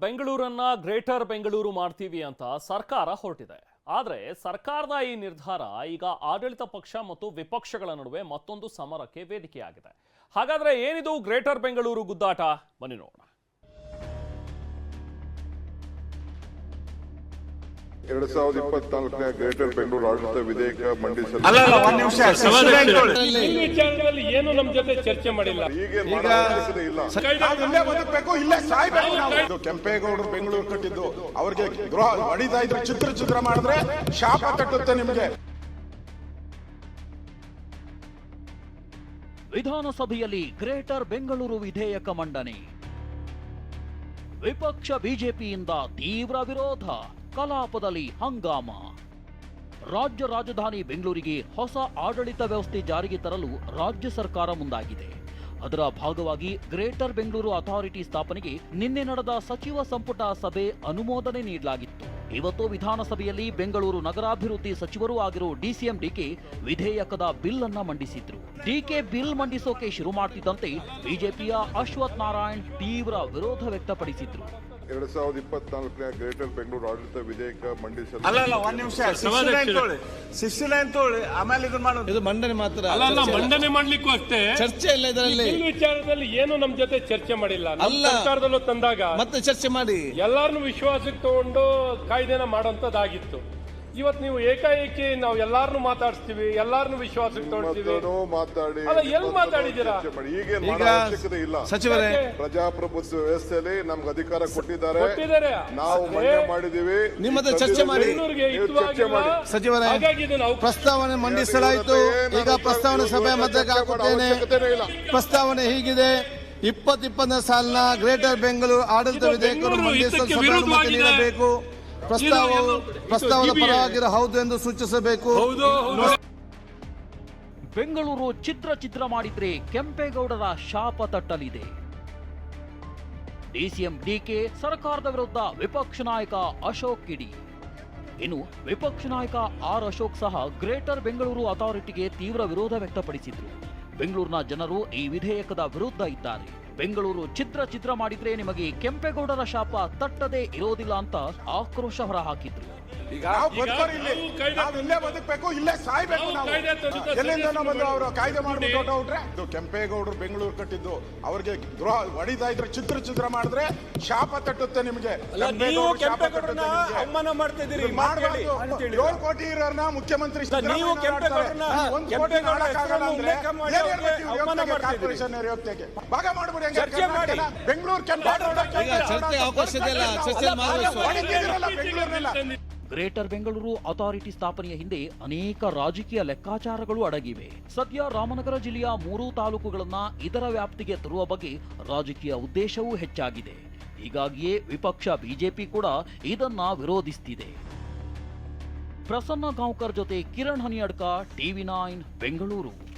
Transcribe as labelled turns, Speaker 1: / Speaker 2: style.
Speaker 1: ಬೆಂಗಳೂರನ್ನ greater Bengaluru ಮಾಡ್ತೀವಿ ಅಂತ ಸರ್ಕಾರ ಹೊರಟಿದೆ. ಆದರೆ ಸರ್ಕಾರದ ಈ ನಿರ್ಧಾರ ಈಗ ಆಡಳಿತ ಪಕ್ಷ ಮತ್ತು ವಿಪಕ್ಷಗಳ ನಡುವೆ ಮತ್ತೊಂದು ಸಮರಕ್ಕೆ ವೇದಿಕೆಯಾಗಿದೆ. ಹಾಗಾದ್ರೆ ಏನಿದು ಗ್ರೇಟರ್ ಬೆಂಗಳೂರು ಗುದ್ದಾಟ? ಬನ್ನಿ ನೋಡೋಣ.
Speaker 2: ಎರಡ್ ಸಾವಿರದ ಇಪ್ಪತ್ನಾಲ್ಕನೇ ಗ್ರೇಟರ್ ಬೆಂಗಳೂರು ಆಡಳಿತ ವಿಧೇಯಕ ಮಂಡಿಸಲು
Speaker 3: ಏನು ನಮ್ಮ ಜೊತೆ ಚರ್ಚೆ ಮಾಡಿಲ್ಲ
Speaker 4: ಇದು ಕೆಂಪೇಗೌಡರು ಬೆಂಗಳೂರು ಕಟ್ಟಿದ್ದು ಅವ್ರಿಗೆ ಗೃಹ ಹೊಡಿತಾ ಚಿತ್ರ ಚಿತ್ರ ಮಾಡಿದ್ರೆ ಶಾಪ ತಟ್ಟುತ್ತೆ ನಿಮ್ಗೆ
Speaker 5: ವಿಧಾನಸಭೆಯಲ್ಲಿ ಗ್ರೇಟರ್ ಬೆಂಗಳೂರು ವಿಧೇಯಕ ಮಂಡನೆ. ವಿಪಕ್ಷ ಬಿಜೆಪಿಯಿಂದ ತೀವ್ರ ವಿರೋಧ. ಕಲಾಪದಲ್ಲಿ ಹಂಗಾಮ. ರಾಜ್ಯ ರಾಜಧಾನಿ ಬೆಂಗಳೂರಿಗೆ ಹೊಸ ಆಡಳಿತ ವ್ಯವಸ್ಥೆ ಜಾರಿಗೆ ತರಲು ರಾಜ್ಯ ಸರ್ಕಾರ ಮುಂದಾಗಿದೆ. ಅದರ ಭಾಗವಾಗಿ ಗ್ರೇಟರ್ ಬೆಂಗಳೂರು ಅಥಾರಿಟಿ ಸ್ಥಾಪನೆಗೆ ನಿನ್ನೆ ನಡೆದ ಸಚಿವ ಸಂಪುಟ ಸಭೆ ಅನುಮೋದನೆ ನೀಡಲಾಗಿತ್ತು. ಇವತ್ತು ವಿಧಾನಸಭೆಯಲ್ಲಿ ಬೆಂಗಳೂರು ನಗರಾಭಿವೃದ್ಧಿ ಸಚಿವರೂ ಆಗಿರೋ ಡಿಸಿಎಂ ಡಿಕೆ ವಿಧೇಯಕದ ಬಿಲ್ ಅನ್ನ ಮಂಡಿಸಿದ್ರು. ಡಿಕೆ ಬಿಲ್ ಮಂಡಿಸೋಕೆ ಶುರು ಮಾಡ್ತಿದ್ದಂತೆ ಬಿಜೆಪಿಯ ಅಶ್ವಥ್ ನಾರಾಯಣ್ ತೀವ್ರ ವಿರೋಧ ವ್ಯಕ್ತಪಡಿಸಿದ್ರು.
Speaker 2: ಎರಡ್ ಸಾವಿರದ ಇಪ್ಪತ್ನಾಲ್ಕನೇ ಗ್ರೇಟರ್ ಬೆಂಗಳೂರು ಆಡಳಿತ ವಿಧೇಯಕ ಮಂಡಿಸಲು
Speaker 4: ಅಲ್ಲ ಅಲ್ಲ ಒಂದ್ ನಿಮಿಷ. ಶಿಸ್ತಿನ ಅಂತೇಳಿ ಆಮೇಲೆ ಇದನ್ನ ಮಾಡೋದು.
Speaker 6: ಇದು ಮಂಡನೆ ಮಾತ್ರ.
Speaker 3: ಅಲ್ಲ ಅಲ್ಲ ಮಂಡನೆ ಮಾಡ್ಲಿಕ್ಕೂ ಅಷ್ಟೇ.
Speaker 6: ಚರ್ಚೆ ಇಲ್ಲ ಇದರಲ್ಲಿ.
Speaker 3: ಈ ವಿಚಾರದಲ್ಲಿ ಏನು ನಮ್ಮ ಜೊತೆ ಚರ್ಚೆ ಮಾಡಿಲ್ಲ. ನಮ್ಮ
Speaker 6: ಅಲ್ಲ.
Speaker 3: ಸರ್ಕಾರದಲ್ಲೂ ತಂದಾಗ
Speaker 6: ಮತ್ತೆ ಚರ್ಚೆ ಮಾಡಿ.
Speaker 3: ಎಲ್ಲಾರನ್ನು ವಿಶ್ವಾಸಕ್ಕೆ ತಗೊಂಡು ಕಾಯ್ದೆನ ಮಾಡೋಂಥದ್ದಾಗಿತ್ತು ಇವತ್ತು ನೀವು ಏಕಾಏಕಿ ನಾವು ಎಲ್ಲಾರನ್ನು ಮಾತಾಡಿಸ್ತೀವಿ ಎಲ್ಲಾರನ್ನು ವಿಶ್ವಾಸಕ್ಕೆ
Speaker 2: ತೋರಿಸ್ತೀವಿ. ಮಾತಾಡಿ
Speaker 3: ಅಲ್ಲ, ಎಲ್ಲಿ ಮಾತಾಡಿದ್ದೀರಾ?
Speaker 2: ಮಾಡಿ.
Speaker 6: ಈಗ ಸಚಿವರೇ
Speaker 2: ಪ್ರಜಾಪ್ರಭುತ್ವ ವ್ಯವಸ್ಥೆಯಲ್ಲಿ ನಮ್ಗೆ ಅಧಿಕಾರ ಕೊಟ್ಟಿದ್ದಾರೆ.
Speaker 3: ಕೊಟ್ಟಿದ್ದಾರೆ.
Speaker 2: ನಾವು ಮನೆ ಮಾಡಿದೀವಿ
Speaker 6: ನಿಮ್ಮ ಹತ್ರ ಚರ್ಚೆ ಮಾಡಿ. ಸಚಿವರೇ, ಪ್ರಸ್ತಾವನೆ ಮಂಡಿಸಲಾಯಿತು. ಈಗ ಪ್ರಸ್ತಾವನೆ ಸಭೆ ಮಧ್ಯಕ್ಕೆ ಹಾಕುತ್ತೇನೆ. ಪ್ರಸ್ತಾವನೆ ಹೀಗಿದೆ. ಇಪ್ಪತ್ತಿಪ್ಪತ್ತನೇ ಸಾಲಿನ ಗ್ರೇಟರ್ ಬೆಂಗಳೂರು ಆಡಳಿತ
Speaker 3: ವಿಧೇಯಕ
Speaker 6: ವಿಧೇಯಕವನ್ನು ಮಂಡಿಸಲು. ನೀಡಬೇಕು.
Speaker 3: ಇದು
Speaker 6: ಪ್ರಸ್ತಾವದ ಪರವಾಗಿರ ಹೌದು ಎಂದು ಸೂಚಿಸಬೇಕು.
Speaker 3: ಹೌದು ಹೌದು.
Speaker 5: ಬೆಂಗಳೂರು ಚಿತ್ರ ಚಿತ್ರ ಮಾಡಿದ್ರೆ ಕೆಂಪೇಗೌಡರ ಶಾಪ ತಟ್ಟಲಿದೆ. ಡಿಸಿಎಂ ಡಿಕೆ ಸರ್ಕಾರದ ವಿರುದ್ಧ ವಿಪಕ್ಷ ನಾಯಕ ಅಶೋಕ್ ಕಿಡಿ. ಇನ್ನು ವಿಪಕ್ಷ ನಾಯಕ ಆರ್ ಅಶೋಕ್ ಸಹ ಗ್ರೇಟರ್ ಬೆಂಗಳೂರು ಅಥಾರಿಟಿಗೆ ತೀವ್ರ ವಿರೋಧ ವ್ಯಕ್ತಪಡಿಸಿದ್ರು. ಬೆಂಗಳೂರಿನ ಜನರು ಈ ವಿಧೇಯಕದ ವಿರುದ್ಧ ಇದ್ದಾರೆ. ಬೆಂಗಳೂರು ಚಿತ್ರ ಚಿತ್ರ ಮಾಡಿದ್ರೆ ನಿಮಗೆ ಕೆಂಪೇಗೌಡರ ಶಾಪ ತಟ್ಟದೇ ಇರೋದಿಲ್ಲ ಅಂತ ಆಕ್ರೋಶ ಹೊರಹಾಕಿದ್ರು.
Speaker 4: ಈಗ ಇಲ್ಲಿ. ಬದುಕಬೇಕು ಇಲ್ಲೇ ಸಾಯ್ಬೇಕು
Speaker 3: ನಾವು
Speaker 4: ನಾವು.
Speaker 3: ಕಾಯ್ದೆ
Speaker 4: ಎಲ್ಲಿಂದ ಬಂದು ಅವರು ಕಾಯ್ದೆ ಮಾಡ್ಬಿಟ್ಟು ಇದು ಕೆಂಪೇಗೌಡರು ಬೆಂಗಳೂರು ಕಟ್ಟಿದ್ದು. ಅವ್ರಿಗೆ ದ್ರೋಹ ಹೊಡಿತಾ ಇದ್ರೆ ಚಿತ್ರ ಚಿತ್ರ ಮಾಡಿದ್ರೆ ಶಾಪ ತಟ್ಟುತ್ತೆ ನಿಮ್ಗೆ.
Speaker 7: ಅವಮಾನ ಮಾಡ್ತಾ ಇದ್ದೀರಿ
Speaker 4: ಏಳು ಕೋಟಿ ಇರೋರ್ನ ಮುಖ್ಯಮಂತ್ರಿ
Speaker 7: ನೀವು ಕೆಂಪೇಗೌಡರನ್ನ
Speaker 4: ಒಂದು ಕೋಟಿ ಮಾಡಕ್ಕಾಗಲ್ಲ ಅಂದ್ರೆ. ಕಾರ್ಪೊರೇಷನ್. ಭಾಗ ಮಾಡ್ಬಿಡಿ
Speaker 7: ಚರ್ಚೆ ಮಾಡಿ.
Speaker 4: ಬೆಂಗಳೂರು
Speaker 5: ಗ್ರೇಟರ್ ಬೆಂಗಳೂರು ಅಥಾರಿಟಿ ಸ್ಥಾಪನೆಯ ಹಿಂದೆ ಅನೇಕ ರಾಜಕೀಯ ಲೆಕ್ಕಾಚಾರಗಳು ಅಡಗಿವೆ. ಸದ್ಯ ರಾಮನಗರ ಜಿಲ್ಲೆಯ ಮೂರೂ ತಾಲೂಕುಗಳನ್ನ ಇದರ ವ್ಯಾಪ್ತಿಗೆ ತರುವ ಬಗ್ಗೆ ರಾಜಕೀಯ ಉದ್ದೇಶವೂ ಹೆಚ್ಚಾಗಿದೆ. ಹೀಗಾಗಿಯೇ ವಿಪಕ್ಷ ಬಿಜೆಪಿ ಕೂಡ ಇದನ್ನ ವಿರೋಧಿಸುತ್ತಿದೆ ಪ್ರಸನ್ನ ಗಾಂವ್ಕರ್ ಜೊತೆ ಕಿರಣ್ ಹನಿಯಡ್ಕ ಟಿವಿ ನೈನ್ ಬೆಂಗಳೂರು.